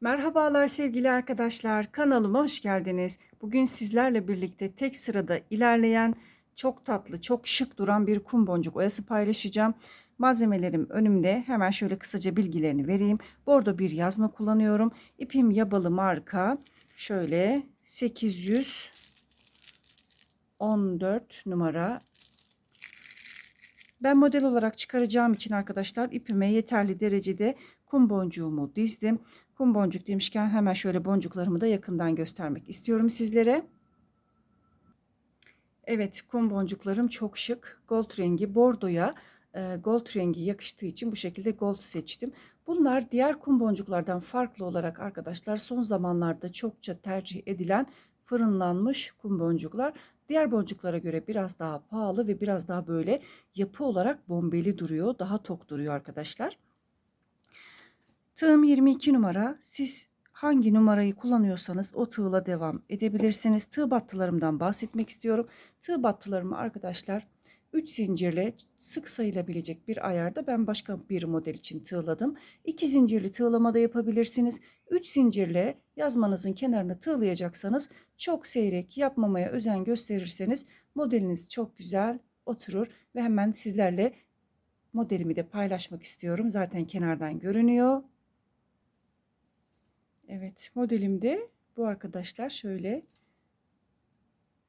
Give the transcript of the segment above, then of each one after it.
Merhabalar sevgili arkadaşlar. Kanalıma hoş geldiniz. Bugün sizlerle birlikte tek sırada ilerleyen çok tatlı, çok şık duran bir kum boncuk oyası paylaşacağım. Malzemelerim önümde. Hemen şöyle kısaca bilgilerini vereyim. Bordo bir yazma kullanıyorum. İpim yabalı marka. Şöyle 814 numara ben model olarak çıkaracağım için arkadaşlar ipime yeterli derecede kum boncuğumu dizdim. Kum boncuk demişken hemen şöyle boncuklarımı da yakından göstermek istiyorum sizlere. Evet kum boncuklarım çok şık. Gold rengi bordoya e, gold rengi yakıştığı için bu şekilde gold seçtim. Bunlar diğer kum boncuklardan farklı olarak arkadaşlar son zamanlarda çokça tercih edilen fırınlanmış kum boncuklar. Diğer boncuklara göre biraz daha pahalı ve biraz daha böyle yapı olarak bombeli duruyor. Daha tok duruyor arkadaşlar. Tığım 22 numara. Siz hangi numarayı kullanıyorsanız o tığla devam edebilirsiniz. Tığ battılarımdan bahsetmek istiyorum. Tığ battılarımı arkadaşlar 3 zincirle sık sayılabilecek bir ayarda ben başka bir model için tığladım. 2 zincirli tığlama da yapabilirsiniz. 3 zincirle yazmanızın kenarını tığlayacaksanız çok seyrek yapmamaya özen gösterirseniz modeliniz çok güzel oturur ve hemen sizlerle modelimi de paylaşmak istiyorum. Zaten kenardan görünüyor. Evet modelimde bu arkadaşlar şöyle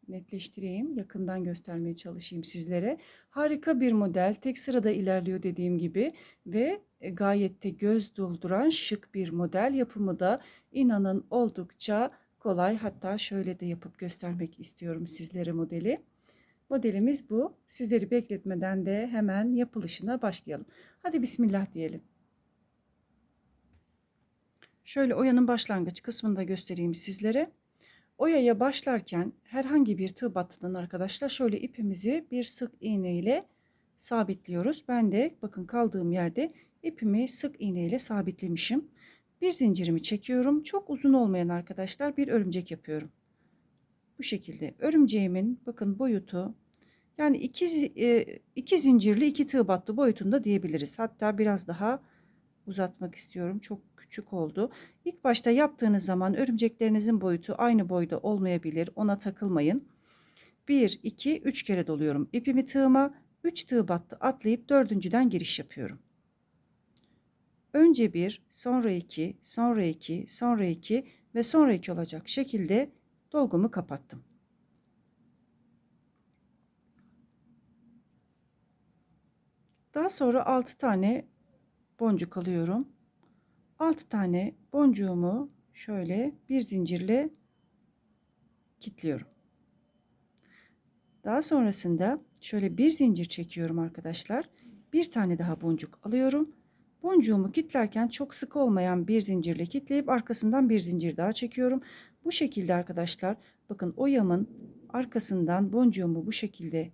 netleştireyim. Yakından göstermeye çalışayım sizlere. Harika bir model. Tek sırada ilerliyor dediğim gibi ve e, gayet de göz dolduran şık bir model. Yapımı da inanın oldukça kolay. Hatta şöyle de yapıp göstermek istiyorum sizlere modeli. Modelimiz bu. Sizleri bekletmeden de hemen yapılışına başlayalım. Hadi bismillah diyelim. Şöyle oyanın başlangıç kısmını da göstereyim sizlere. Oyaya başlarken herhangi bir tığ battıdan arkadaşlar şöyle ipimizi bir sık iğne ile sabitliyoruz. Ben de bakın kaldığım yerde ipimi sık iğne ile sabitlemişim. Bir zincirimi çekiyorum. Çok uzun olmayan arkadaşlar bir örümcek yapıyorum. Bu şekilde örümceğimin bakın boyutu yani iki, e, iki zincirli iki tığ battı boyutunda diyebiliriz. Hatta biraz daha uzatmak istiyorum. Çok küçük oldu. İlk başta yaptığınız zaman örümceklerinizin boyutu aynı boyda olmayabilir. Ona takılmayın. 1, 2, 3 kere doluyorum. İpimi tığıma 3 tığ battı atlayıp dördüncüden giriş yapıyorum. Önce 1, sonra 2, sonra 2, sonra 2 ve sonra 2 olacak şekilde dolgumu kapattım. Daha sonra 6 tane boncuk alıyorum. 6 tane boncuğumu şöyle bir zincirle kilitliyorum. Daha sonrasında şöyle bir zincir çekiyorum arkadaşlar. Bir tane daha boncuk alıyorum. Boncuğumu kilitlerken çok sık olmayan bir zincirle kilitleyip arkasından bir zincir daha çekiyorum. Bu şekilde arkadaşlar bakın oyamın arkasından boncuğumu bu şekilde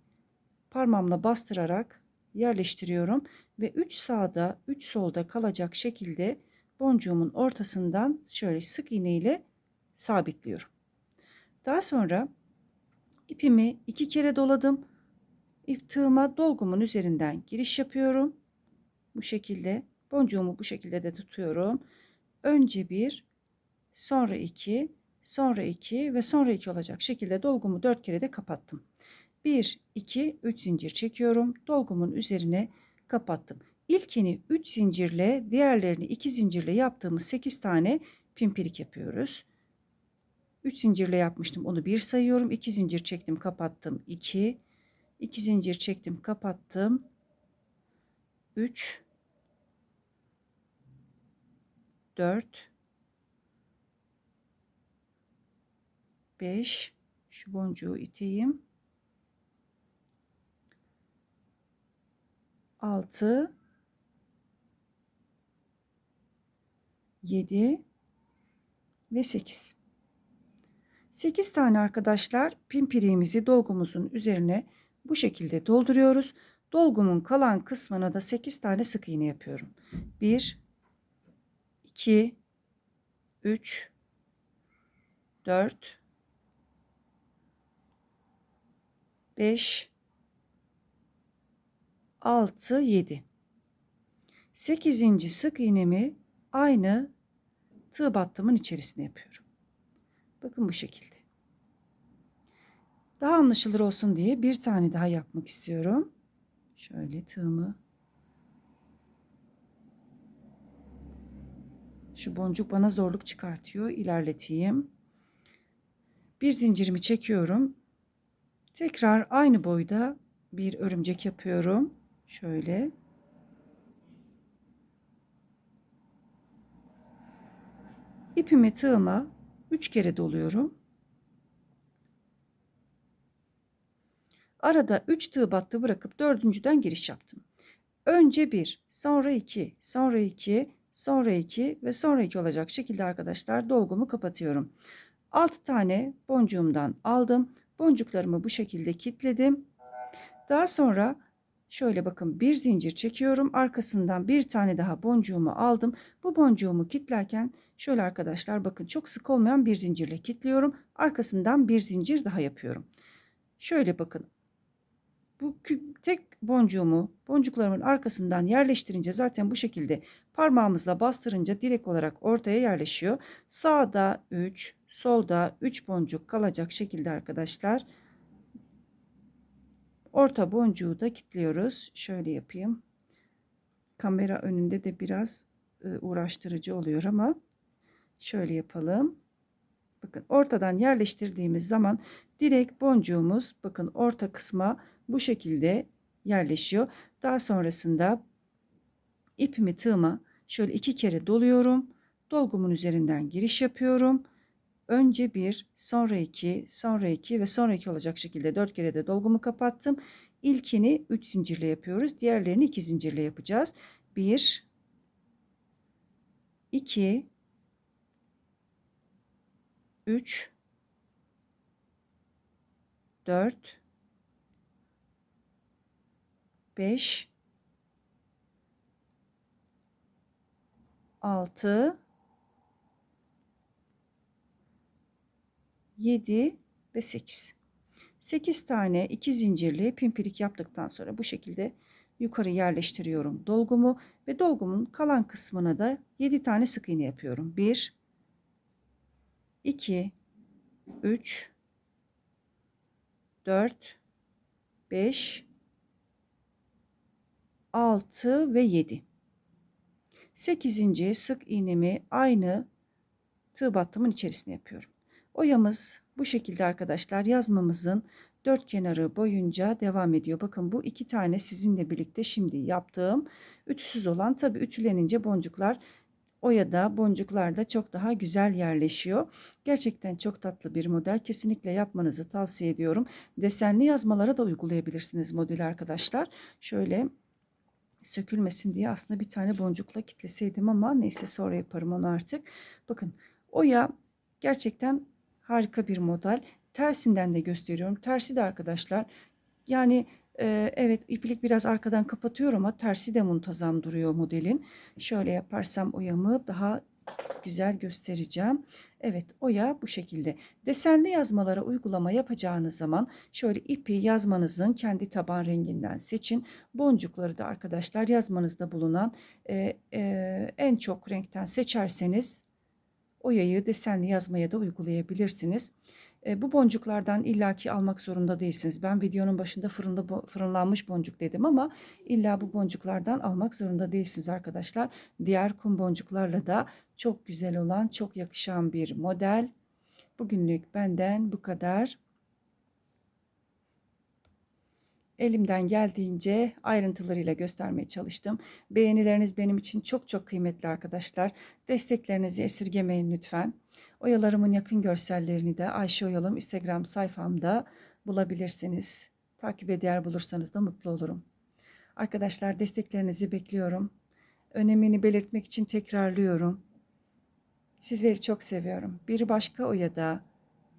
parmağımla bastırarak yerleştiriyorum ve 3 sağda 3 solda kalacak şekilde boncuğumun ortasından şöyle sık iğne ile sabitliyorum. Daha sonra ipimi iki kere doladım. İp tığıma dolgumun üzerinden giriş yapıyorum. Bu şekilde boncuğumu bu şekilde de tutuyorum. Önce bir, sonra iki, sonra iki ve sonra iki olacak şekilde dolgumu dört kere de kapattım. 1, 2, 3 zincir çekiyorum. Dolgumun üzerine kapattım. İlkini 3 zincirle, diğerlerini 2 zincirle yaptığımız 8 tane pimpirik yapıyoruz. 3 zincirle yapmıştım. Onu 1 sayıyorum. 2 zincir çektim, kapattım. 2 2 zincir çektim, kapattım. 3 4 5 şu boncuğu iteyim. 6 7 ve 8. 8 tane arkadaşlar pimpiriğimizi dolgumuzun üzerine bu şekilde dolduruyoruz. Dolgumun kalan kısmına da 8 tane sık iğne yapıyorum. 1 2 3 4 5 6 7 8. sık iğnemi aynı tığ battımın içerisine yapıyorum. Bakın bu şekilde. Daha anlaşılır olsun diye bir tane daha yapmak istiyorum. Şöyle tığımı Şu boncuk bana zorluk çıkartıyor. İlerleteyim. Bir zincirimi çekiyorum. Tekrar aynı boyda bir örümcek yapıyorum. Şöyle. İpimi tığıma 3 kere doluyorum. Arada 3 tığ battı bırakıp dördüncüden giriş yaptım. Önce 1, sonra 2, sonra 2, sonra 2 ve sonra 2 olacak şekilde arkadaşlar dolgumu kapatıyorum. 6 tane boncuğumdan aldım. Boncuklarımı bu şekilde kilitledim. Daha sonra şöyle bakın bir zincir çekiyorum. Arkasından bir tane daha boncuğumu aldım. Bu boncuğumu kilitlerken şöyle arkadaşlar bakın çok sık olmayan bir zincirle kilitliyorum. Arkasından bir zincir daha yapıyorum. Şöyle bakın bu tek boncuğumu boncuklarımın arkasından yerleştirince zaten bu şekilde parmağımızla bastırınca direkt olarak ortaya yerleşiyor. Sağda 3, solda 3 boncuk kalacak şekilde arkadaşlar. Orta boncuğu da kilitliyoruz. Şöyle yapayım. Kamera önünde de biraz ıı, uğraştırıcı oluyor ama şöyle yapalım. Bakın ortadan yerleştirdiğimiz zaman direkt boncuğumuz bakın orta kısma bu şekilde yerleşiyor. Daha sonrasında ipimi tığıma şöyle iki kere doluyorum. Dolgumun üzerinden giriş yapıyorum. Önce bir, sonra iki, sonra iki ve sonra iki olacak şekilde dört kere de dolgumu kapattım. İlkini üç zincirle yapıyoruz. Diğerlerini iki zincirle yapacağız. Bir, iki, üç, dört, 5 6 7 ve 8. 8 tane 2 zincirli pimpirik yaptıktan sonra bu şekilde yukarı yerleştiriyorum dolgumu ve dolgumun kalan kısmına da 7 tane sık iğne yapıyorum. 1 2 3 4 5 6 ve 7. 8. sık iğnemi aynı tığ battımın içerisine yapıyorum. Oyamız bu şekilde arkadaşlar yazmamızın dört kenarı boyunca devam ediyor. Bakın bu iki tane sizinle birlikte şimdi yaptığım ütüsüz olan tabi ütülenince boncuklar oyada boncuklarda çok daha güzel yerleşiyor. Gerçekten çok tatlı bir model. Kesinlikle yapmanızı tavsiye ediyorum. Desenli yazmalara da uygulayabilirsiniz modeli arkadaşlar. Şöyle sökülmesin diye aslında bir tane boncukla kitleseydim ama neyse sonra yaparım onu artık. Bakın oya gerçekten harika bir model. Tersinden de gösteriyorum. Tersi de arkadaşlar yani e, evet iplik biraz arkadan kapatıyor ama tersi de muntazam duruyor modelin. Şöyle yaparsam oyamı daha güzel göstereceğim. Evet oya bu şekilde. Desenli yazmalara uygulama yapacağınız zaman şöyle ipi yazmanızın kendi taban renginden seçin. Boncukları da arkadaşlar yazmanızda bulunan e, e, en çok renkten seçerseniz oyayı desenli yazmaya da uygulayabilirsiniz. E, bu boncuklardan illaki almak zorunda değilsiniz. Ben videonun başında fırında fırınlanmış boncuk dedim ama illa bu boncuklardan almak zorunda değilsiniz arkadaşlar. Diğer kum boncuklarla da çok güzel olan, çok yakışan bir model. Bugünlük benden bu kadar. Elimden geldiğince ayrıntılarıyla göstermeye çalıştım. Beğenileriniz benim için çok çok kıymetli arkadaşlar. Desteklerinizi esirgemeyin lütfen. Oyalarımın yakın görsellerini de Ayşe Oyalım Instagram sayfamda bulabilirsiniz. Takip eder bulursanız da mutlu olurum. Arkadaşlar desteklerinizi bekliyorum. Önemini belirtmek için tekrarlıyorum. Sizleri çok seviyorum. Bir başka oyada,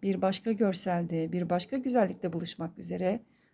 bir başka görselde, bir başka güzellikte buluşmak üzere.